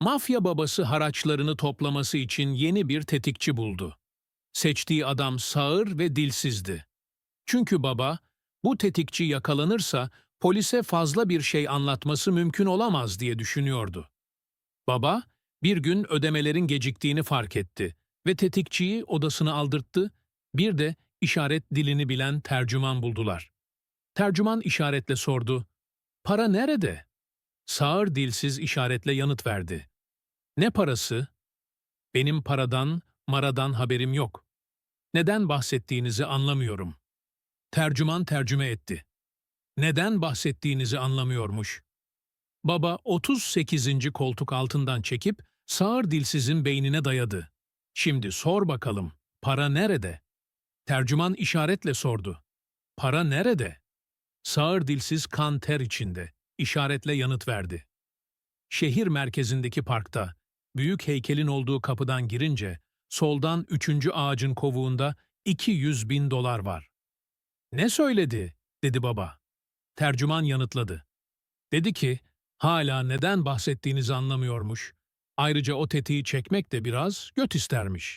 Mafya babası haraçlarını toplaması için yeni bir tetikçi buldu. Seçtiği adam sağır ve dilsizdi. Çünkü baba, bu tetikçi yakalanırsa polise fazla bir şey anlatması mümkün olamaz diye düşünüyordu. Baba, bir gün ödemelerin geciktiğini fark etti ve tetikçiyi odasına aldırttı, bir de işaret dilini bilen tercüman buldular. Tercüman işaretle sordu, ''Para nerede?'' Sağır dilsiz işaretle yanıt verdi. ''Ne parası?'' ''Benim paradan, maradan haberim yok. Neden bahsettiğinizi anlamıyorum.'' Tercüman tercüme etti. Neden bahsettiğinizi anlamıyormuş. Baba 38. koltuk altından çekip sağır dilsizin beynine dayadı. Şimdi sor bakalım, para nerede? Tercüman işaretle sordu. Para nerede? Sağır dilsiz kan ter içinde, işaretle yanıt verdi. Şehir merkezindeki parkta, büyük heykelin olduğu kapıdan girince, soldan üçüncü ağacın kovuğunda 200 bin dolar var. Ne söyledi? dedi baba. Tercüman yanıtladı. Dedi ki, hala neden bahsettiğinizi anlamıyormuş. Ayrıca o tetiği çekmek de biraz göt istermiş.